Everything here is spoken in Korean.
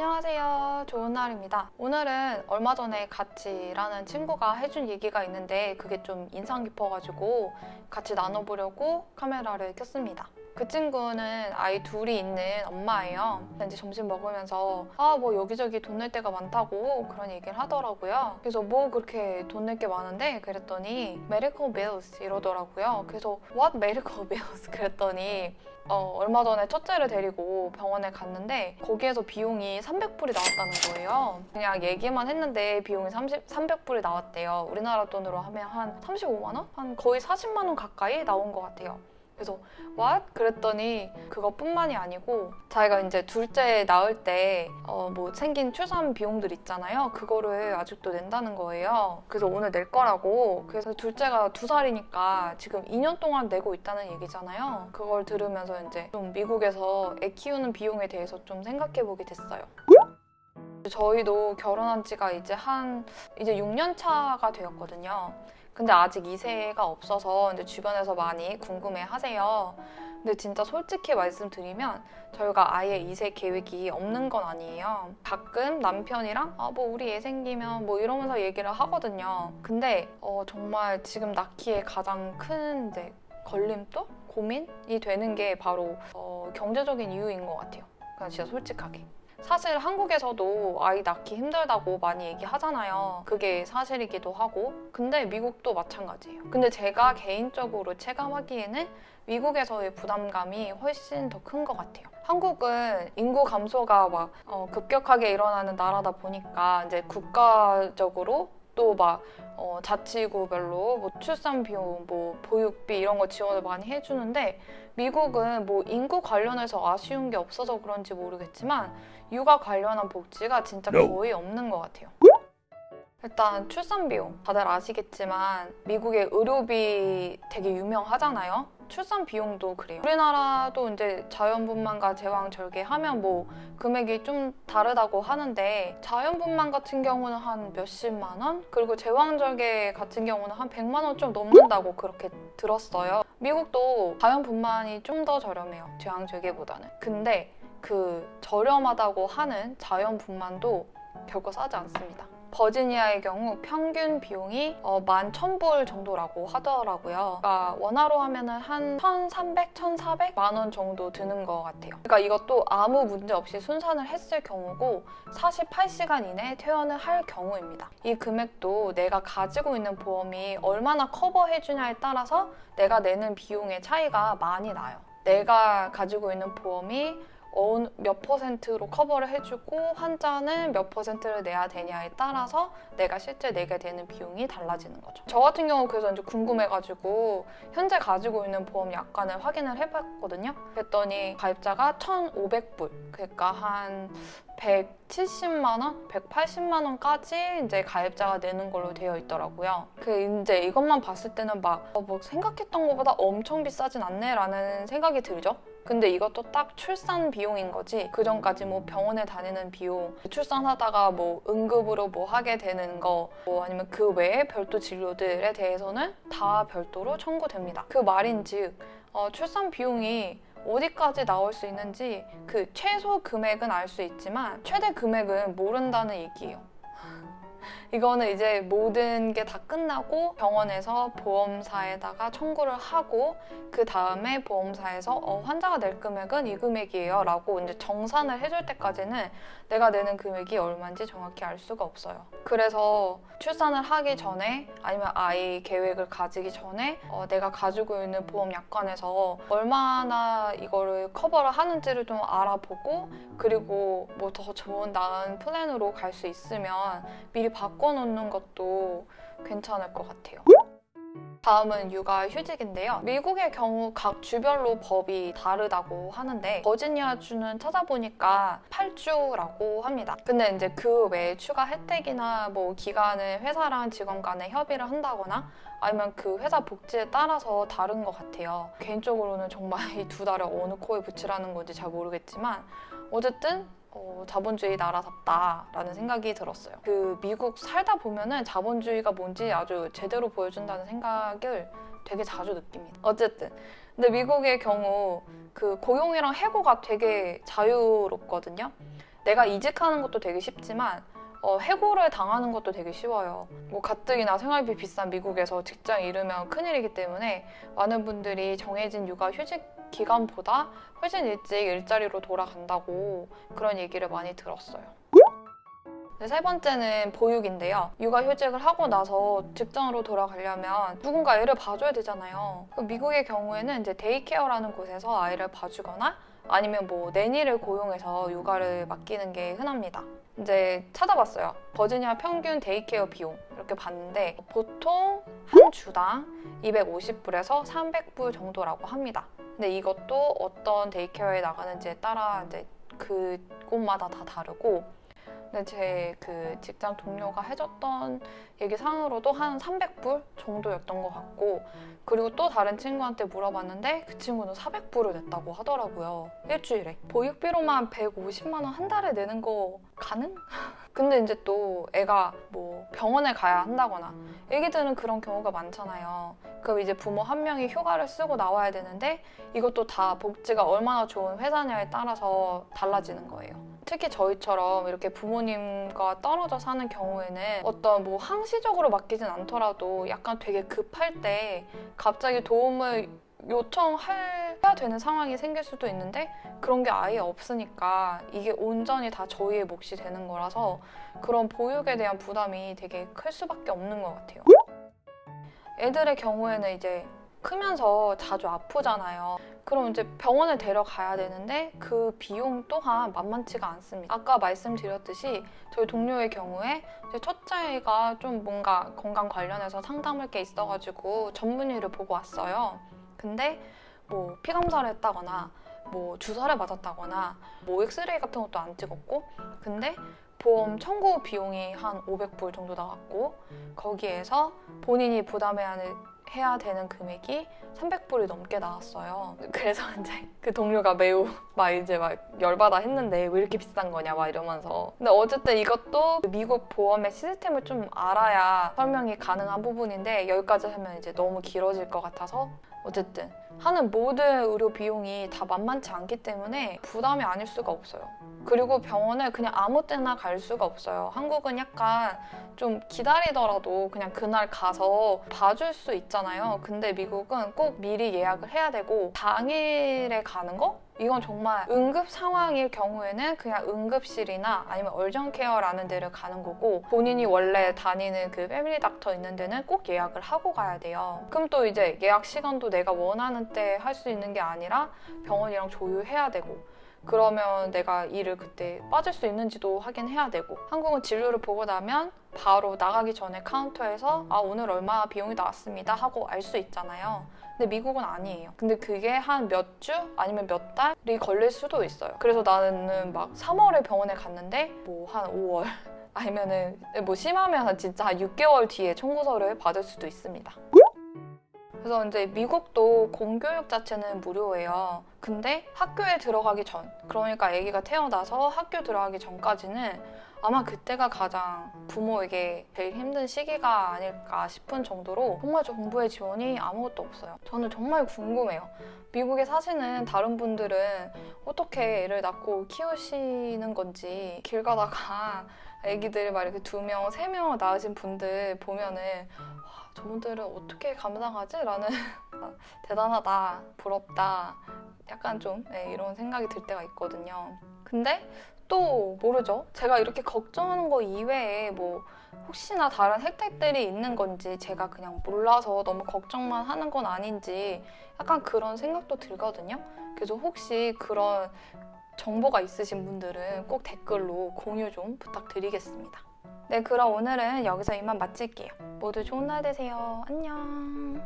안녕하세요. 좋은 날입니다. 오늘은 얼마 전에 같이 일하는 친구가 해준 얘기가 있는데 그게 좀 인상 깊어가지고 같이 나눠보려고 카메라를 켰습니다. 그 친구는 아이 둘이 있는 엄마예요. 이제 점심 먹으면서 아 뭐 여기저기 돈 낼 데가 많다고 그런 얘기를 하더라고요. 그래서 뭐 그렇게 돈 낼 게 많은데 그랬더니 medical bills 이러더라고요. 그래서 what medical bills 그랬더니 어, 얼마 전에 첫째를 데리고 병원에 갔는데 거기에서 비용이 300불이 나왔다는 거예요. 그냥 얘기만 했는데 비용이 30, 300불이 나왔대요. 우리나라 돈으로 하면 한 35만 원? 한 거의 40만 원 가까이 나온 것 같아요. 그래서 what? 그랬더니 그것뿐만이 아니고 자기가 이제 둘째 낳을 때 어 뭐 생긴 출산 비용들 있잖아요. 그거를 아직도 낸다는 거예요. 그래서 오늘 낼 거라고. 그래서 둘째가 두 살이니까 지금 2년 동안 내고 있다는 얘기잖아요. 그걸 들으면서 이제 좀 미국에서 애 키우는 비용에 대해서 좀 생각해 보게 됐어요. 저희도 결혼한 지가 이제 한 이제 6년 차가 되었거든요. 근데 아직 2세가 없어서 이제 주변에서 많이 궁금해 하세요. 근데 진짜 솔직히 말씀드리면 저희가 아예 2세 계획이 없는 건 아니에요. 가끔 남편이랑 아 뭐 우리 애 생기면 뭐 이러면서 얘기를 하거든요. 근데 어, 정말 지금 낳기에 가장 큰 이제 걸림돌? 고민이 되는 게 바로 어, 경제적인 이유인 것 같아요. 그냥 진짜 솔직하게. 사실 한국에서도 아이 낳기 힘들다고 많이 얘기하잖아요. 그게 사실이기도 하고. 근데 미국도 마찬가지예요. 근데 제가 개인적으로 체감하기에는 미국에서의 부담감이 훨씬 더 큰 것 같아요. 한국은 인구 감소가 막 어, 급격하게 일어나는 나라다 보니까 이제 국가적으로 또막 어, 자치구별로 뭐 출산 비용, 뭐 보육비 이런 거 지원을 많이 해주는데 미국은 뭐 인구 관련해서 아쉬운 게 없어서 그런지 모르겠지만 육아 관련한 복지가 진짜. 거의 없는 것 같아요. 일단 출산 비용 다들 아시겠지만 미국의 의료비 되게 유명하잖아요. 출산 비용도 그래요. 우리나라도 이제 자연분만과 제왕절개 하면 뭐 금액이 좀 다르다고 하는데 자연분만 같은 경우는 한 몇십만 원 그리고 제왕절개 같은 경우는 한 100만 원 좀 넘는다고 그렇게 들었어요. 미국도 자연분만이 좀 더 저렴해요. 제왕절개보다는. 근데 그 저렴하다고 하는 자연분만도 결코 싸지 않습니다. 버지니아의 경우 평균 비용이 어, 11,000불 정도라고 하더라고요. 그러니까 원화로 하면은 한 1,300, 1,400 만 원 정도 드는 것 같아요. 그러니까 이것도 아무 문제 없이 순산을 했을 경우고 48시간 이내에 퇴원을 할 경우입니다. 이 금액도 내가 가지고 있는 보험이 얼마나 커버해주냐에 따라서 내가 내는 비용의 차이가 많이 나요. 내가 가지고 있는 보험이 몇 퍼센트로 커버를 해주고 환자는 몇 퍼센트를 내야 되냐에 따라서 내가 실제 내게 되는 비용이 달라지는 거죠. 저 같은 경우 그래서 이제 궁금해가지고 현재 가지고 있는 보험 약관을 확인을 해봤거든요. 그랬더니 가입자가 1,500불, 그러니까 한 170만 원, 180만 원까지 이제 가입자가 내는 걸로 되어 있더라고요. 그 이제 이것만 봤을 때는 막, 어, 뭐 생각했던 것보다 엄청 비싸진 않네라는 생각이 들죠. 근데 이것도 딱 출산 비용인 거지. 그 전까지 뭐 병원에 다니는 비용, 출산하다가 뭐 응급으로 뭐 하게 되는 거, 뭐 아니면 그 외에 별도 진료들에 대해서는 다 별도로 청구됩니다. 그 말인즉 어, 출산 비용이 어디까지 나올 수 있는지 그 최소 금액은 알 수 있지만 최대 금액은 모른다는 얘기예요. 이거는 이제 모든 게 다 끝나고 병원에서 보험사에다가 청구를 하고 그 다음에 보험사에서 어, 환자가 낼 금액은 이 금액이에요 라고 이제 정산을 해줄 때까지는 내가 내는 금액이 얼마인지 정확히 알 수가 없어요. 그래서 출산을 하기 전에 아니면 아이 계획을 가지기 전에 어, 내가 가지고 있는 보험 약관에서 얼마나 이거를 커버를 하는지를 좀 알아보고 그리고 뭐 더 좋은 나은 플랜으로 갈 수 있으면 미리 바꿔놓는 것도 괜찮을 것 같아요. 다음은 육아 휴직인데요. 미국의 경우 각 주별로 법이 다르다고 하는데 버지니아 주는 찾아보니까 8주라고 합니다. 근데 이제 그 외에 추가 혜택이나 뭐 기간을 회사랑 직원 간에 협의를 한다거나 아니면 그 회사 복지에 따라서 다른 것 같아요. 개인적으로는 정말 이 두 달을 어느 코에 붙이라는 건지 잘 모르겠지만 어쨌든 어, 자본주의 나라답다라는 생각이 들었어요. 그 미국 살다 보면은 자본주의가 뭔지 아주 제대로 보여준다는 생각을 되게 자주 느낍니다. 어쨌든 근데 미국의 경우 그 고용이랑 해고가 되게 자유롭거든요. 내가 이직하는 것도 되게 쉽지만 어, 해고를 당하는 것도 되게 쉬워요. 뭐 가뜩이나 생활비 비싼 미국에서 직장 잃으면 큰일이기 때문에 많은 분들이 정해진 육아 휴직 기간보다 훨씬 일찍 일자리로 돌아간다고 그런 얘기를 많이 들었어요. 네, 세 번째는 보육인데요. 육아 휴직을 하고 나서 직장으로 돌아가려면 누군가 애를 봐줘야 되잖아요. 그 미국의 경우에는 이제 데이케어라는 곳에서 아이를 봐주거나 아니면 뭐 내니를 고용해서 육아를 맡기는 게 흔합니다. 이제 찾아봤어요. 버지니아 평균 데이케어 비용 이렇게 봤는데 보통 한 주당 250불에서 300불 정도라고 합니다. 근데 이것도 어떤 데이케어에 나가는지에 따라 이제 그 곳마다 다 다르고 근데 제 그 직장 동료가 해줬던 얘기 상으로도 한 300불 정도였던 것 같고 그리고 또 다른 친구한테 물어봤는데 그 친구는 400불을 냈다고 하더라고요. 일주일에. 보육비로만 150만 원 한 달에 내는 거 가능? 근데 이제 또 애가 뭐 병원에 가야 한다거나 애기들은 그런 경우가 많잖아요. 그럼 이제 부모 한 명이 휴가를 쓰고 나와야 되는데 이것도 다 복지가 얼마나 좋은 회사냐에 따라서 달라지는 거예요 특히 저희처럼 이렇게 부모님과 떨어져 사는 경우에는 어떤 뭐 항시적으로 맡기진 않더라도 약간 되게 급할 때 갑자기 도움을 요청해야 되는 상황이 생길 수도 있는데 그런 게 아예 없으니까 이게 온전히 다 저희의 몫이 되는 거라서 그런 보육에 대한 부담이 되게 클 수밖에 없는 것 같아요. 애들의 경우에는 이제 크면서 자주 아프잖아요. 그럼 이제 병원을 데려가야 되는데 그 비용 또한 만만치가 않습니다. 아까 말씀드렸듯이 저희 동료의 경우에 제 첫째가 좀 뭔가 건강 관련해서 상담할 게 있어가지고 전문의를 보고 왔어요. 근데 뭐 피 검사를 했다거나 뭐 주사를 맞았다거나 뭐 엑스레이 같은 것도 안 찍었고 근데 보험 청구 비용이 한 500불 정도 나갔고 거기에서 본인이 부담해야 하는 해야 되는 금액이 300불이 넘게 나왔어요. 그래서 이제 그 동료가 매우 막 이제 막 열받아 했는데 왜 이렇게 비싼 거냐 막 이러면서. 근데 어쨌든 이것도 미국 보험의 시스템을 좀 알아야 설명이 가능한 부분인데 여기까지 하면 이제 너무 길어질 것 같아서 어쨌든 하는 모든 의료 비용이 다 만만치 않기 때문에 부담이 아닐 수가 없어요. 그리고 병원을 그냥 아무 때나 갈 수가 없어요. 한국은 약간 좀 기다리더라도 그냥 그날 가서 봐줄 수 있잖아요. 근데 미국은 꼭 미리 예약을 해야 되고 당일에 가는 거? 이건 정말 응급 상황일 경우에는 그냥 응급실이나 아니면 얼정케어라는 데를 가는 거고 본인이 원래 다니는 그 패밀리 닥터 있는 데는 꼭 예약을 하고 가야 돼요. 그럼 또 이제 예약 시간도 내가 원하는 때 할 수 있는 게 아니라 병원이랑 조율해야 되고 그러면 내가 일을 그때 빠질 수 있는지도 확인해야 되고 한국은 진료를 보고 나면 바로 나가기 전에 카운터에서 아 오늘 얼마 비용이 나왔습니다 하고 알 수 있잖아요. 근데 미국은 아니에요. 근데 그게 한 몇 주 아니면 몇 달이 걸릴 수도 있어요. 그래서 나는 막 3월에 병원에 갔는데 뭐 한 5월 아니면은 뭐 심하면 진짜 한 6개월 뒤에 청구서를 받을 수도 있습니다. 그래서 이제 미국도 공교육 자체는 무료예요. 근데 학교에 들어가기 전, 그러니까 아기가 태어나서 학교 들어가기 전까지는 아마 그때가 가장 부모에게 제일 힘든 시기가 아닐까 싶은 정도로 정말 정부의 지원이 아무것도 없어요. 저는 정말 궁금해요. 미국에 사시는 다른 분들은 어떻게 애를 낳고 키우시는 건지 길 가다가 아기들 막 이렇게 두 명, 세 명 낳으신 분들 보면은 와, 저분들은 어떻게 감당하지? 라는 대단하다, 부럽다, 약간 좀 네, 이런 생각이 들 때가 있거든요. 근데 또 모르죠. 제가 이렇게 걱정하는 거 이외에 뭐 혹시나 다른 혜택들이 있는 건지 제가 그냥 몰라서 너무 걱정만 하는 건 아닌지 약간 그런 생각도 들거든요. 그래서 혹시 그런 정보가 있으신 분들은 꼭 댓글로 공유 좀 부탁드리겠습니다. 네, 그럼 오늘은 여기서 이만 마칠게요. 모두 좋은 날 되세요. 안녕.